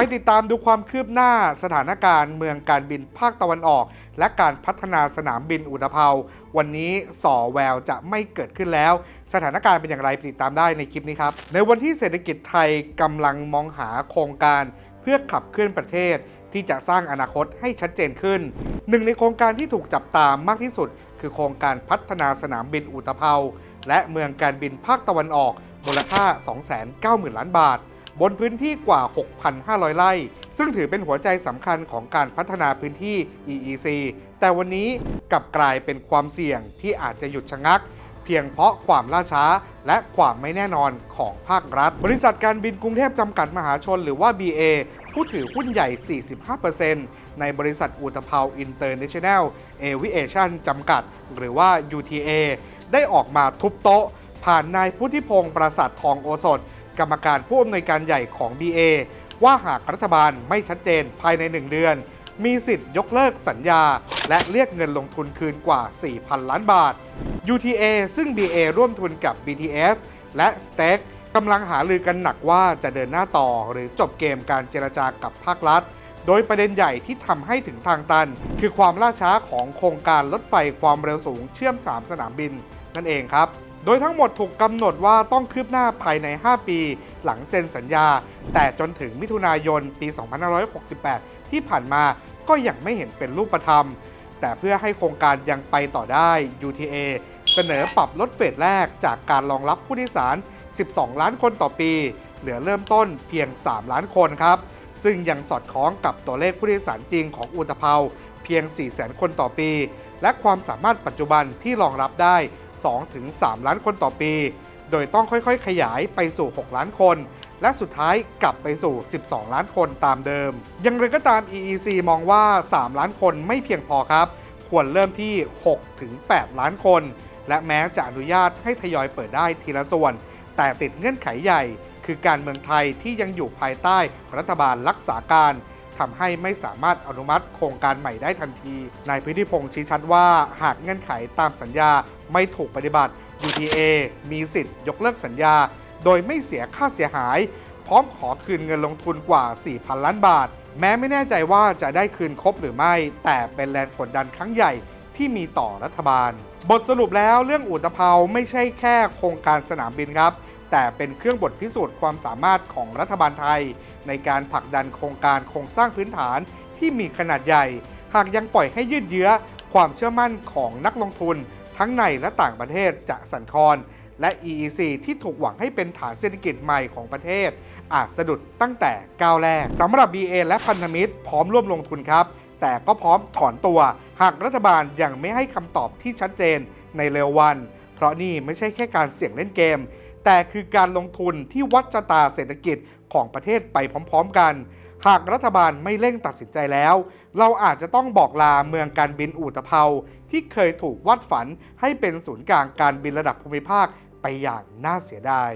ไปติดตามดูความคืบหน้าสถานการณ์เมืองการบินภาคตะวันออก และการพัฒนาสนามบินอุตภเปาวันนี้สอแววจะไม่เกิดขึ้นแล้ว สถานการณ์เป็นอย่างไรติดตามได้ในคลิปนี้ครับ ในวันที่เศรษฐกิจไทยกำลังมองหาโครงการ เพื่อขับเคลื่อนประเทศ ที่จะสร้างอนาคตให้ชัดเจนขึ้น หนึ่งในโครงการที่ถูกจับตามมากที่สุด คือโครงการพัฒนาสนามบินอุตภเปาและเมืองการบินภาคตะวันออกมูลค่า 290,000 ล้านบาท บนพื้นที่กว่า 6,500 ไร่ ซึ่งถือเป็นหัวใจสำคัญของการพัฒนาพื้นที่ EEC แต่วันนี้กลับกลายเป็นความเสี่ยงที่อาจจะหยุดชะงัก เพียงเพราะความล่าช้าและความไม่แน่นอนของภาครัฐ บริษัทการบินกรุงเทพจำกัดมหาชนหรือว่า BA ผู้ถือหุ้นใหญ่ 45%ในบริษัทอุตภเปาอินเตอร์เนชั่นแนลเอวิเอชันจำกัด หรือว่า UTA ได้ออกมาทุบโต๊ะ ผ่านนายพุทธิพงศ์ประสาททองโอสถ กรรมการผู้อำนวยการใหญ่ของ BA ว่าหากรัฐบาลไม่ชัดเจนภายใน 1 เดือน มีสิทธิ์ยกเลิกสัญญา และเรียกเงินลงทุนคืนกว่า 4,000 ล้านบาท UTA ซึ่ง BA ร่วมทุนกับ BTS และ s t a k กำลังหาลือกันหนักว่าจะเดินหน้าต่อหรือจบเกมการเจรจากับภาครัฐ โดยประเด็นใหญ่ที่ทำให้ถึงทางตัน คือความล่าช้าของโครงการรถไฟความเร็วสูงเชื่อม 3 สนามบิน นั่นเองครับ โดยทั้งหมดถูกกำหนดว่าต้องคืบหน้าภายใน 5 ปี หลังเซ็นสัญญา แต่จนถึงมิถุนายนปี 2568 ที่ผ่านมาก็ยังไม่เห็นเป็นรูปธรรม แต่เพื่อให้โครงการยังไปต่อได้ UTA เสนอปรับลดเฟสแรกจากการรองรับผู้โดยสาร 12 ล้านคนต่อปี เหลือเริ่มต้นเพียง 3 ล้านคนครับ ซึ่งยังสอดคล้องกับตัวเลขผู้โดยสารจริงของอุตภเปาเพียง 400,000 คนต่อปี และความสามารถปัจจุบันที่รองรับได้ 2-3 ล้านคนต่อปี โดยต้องค่อยๆ ขยายไปสู่ 6 ล้านคน และสุดท้ายกลับไปสู่ 12 ล้านคนตามเดิม ยังไรก็ตาม EEC มองว่า 3 ล้านคนไม่เพียงพอครับ ควรเริ่มที่ 6-8 ล้านคน และแม้จะอนุญาตให้ทยอยเปิดได้ทีละส่วน แต่ติดเงื่อนไขใหญ่ คือการเมืองไทยที่ยังอยู่ภายใต้รัฐบาลรักษาการ ทำให้ไม่สามารถอนุมัติโครงการใหม่ได้ทันที นายพิธิพงศ์ชี้ชัดว่าหากเงื่อนไขตามสัญญาไม่ถูกปฏิบัติ UTA มีสิทธิ์ยกเลิกสัญญา โดยไม่เสียค่าเสียหาย พร้อมขอคืนเงินลงทุนกว่า 4,000 ล้านบาท แม้ไม่แน่ใจว่าจะได้คืนครบหรือไม่ แต่เป็นแรงกดดันครั้งใหญ่ที่มีต่อรัฐบาล บทสรุปแล้วเรื่องอุตภเปาไม่ใช่แค่โครงการสนามบินครับ แต่เป็นเครื่องบทพิสูจน์ความสามารถของรัฐบาลไทย ในการผลักดันโครงการโครงสร้างพื้นฐานที่มีขนาดใหญ่ หากยังปล่อยให้ยืดเยื้อ ความเชื่อมั่นของนักลงทุน ทั้งในและต่างประเทศจะสั่นคลอน และ EEC ที่ถูกหวังให้เป็นฐานเศรษฐกิจใหม่ของประเทศ อาจสะดุดตั้งแต่ก้าวแรกสำหรับ BA และพันธมิตรพร้อมร่วมลงทุนครับ แต่ก็พร้อมถอนตัว หากรัฐบาลยังไม่ให้คำตอบที่ชัดเจนในเร็ววัน เพราะนี่ไม่ใช่แค่การเสี่ยงเล่นเกม แต่คือการลงทุนที่วัดชะตาเศรษฐกิจของประเทศไปพร้อมๆกัน หากรัฐบาลไม่เร่งตัดสินใจแล้ว เราอาจจะต้องบอกลาเมืองการบินอู่ตะเภาที่เคยถูกวาดฝันให้เป็นศูนย์กลางการบินระดับภูมิภาคไปอย่างน่าเสียดาย